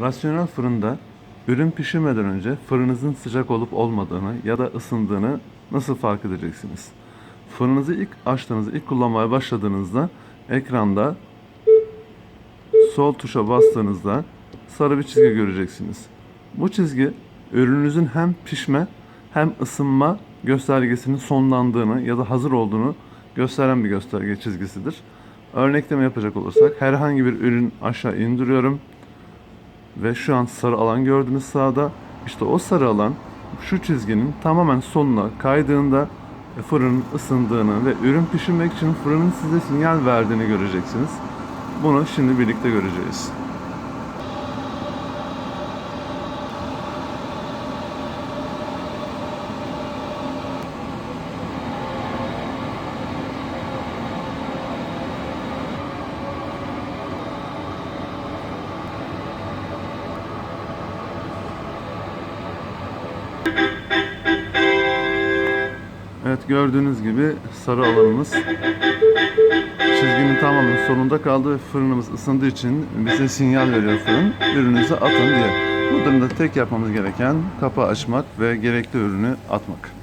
Rasyonel fırında ürün pişirmeden önce fırınızın sıcak olup olmadığını ya da ısındığını nasıl fark edeceksiniz? Fırınınızı ilk açtığınızda, ilk kullanmaya başladığınızda ekranda sol tuşa bastığınızda sarı bir çizgi göreceksiniz. Bu çizgi ürününüzün hem pişme hem ısınma göstergesinin sonlandığını ya da hazır olduğunu gösteren bir gösterge çizgisidir. Örnekleme yapacak olursak herhangi bir ürün aşağı indiriyorum ve şu an sarı alan gördünüz sağda. İşte o sarı alan şu çizginin tamamen sonuna kaydığında fırının ısındığını ve ürün pişirmek için fırının size sinyal verdiğini göreceksiniz. Bunu şimdi birlikte göreceğiz. Evet gördüğünüz gibi sarı alanımız çizginin tamamen sonunda kaldı ve fırınımız ısındığı için bize sinyal veriyor fırın ürününüzü atın diye. Bu durumda tek yapmamız gereken kapağı açmak ve gerekli ürünü atmak.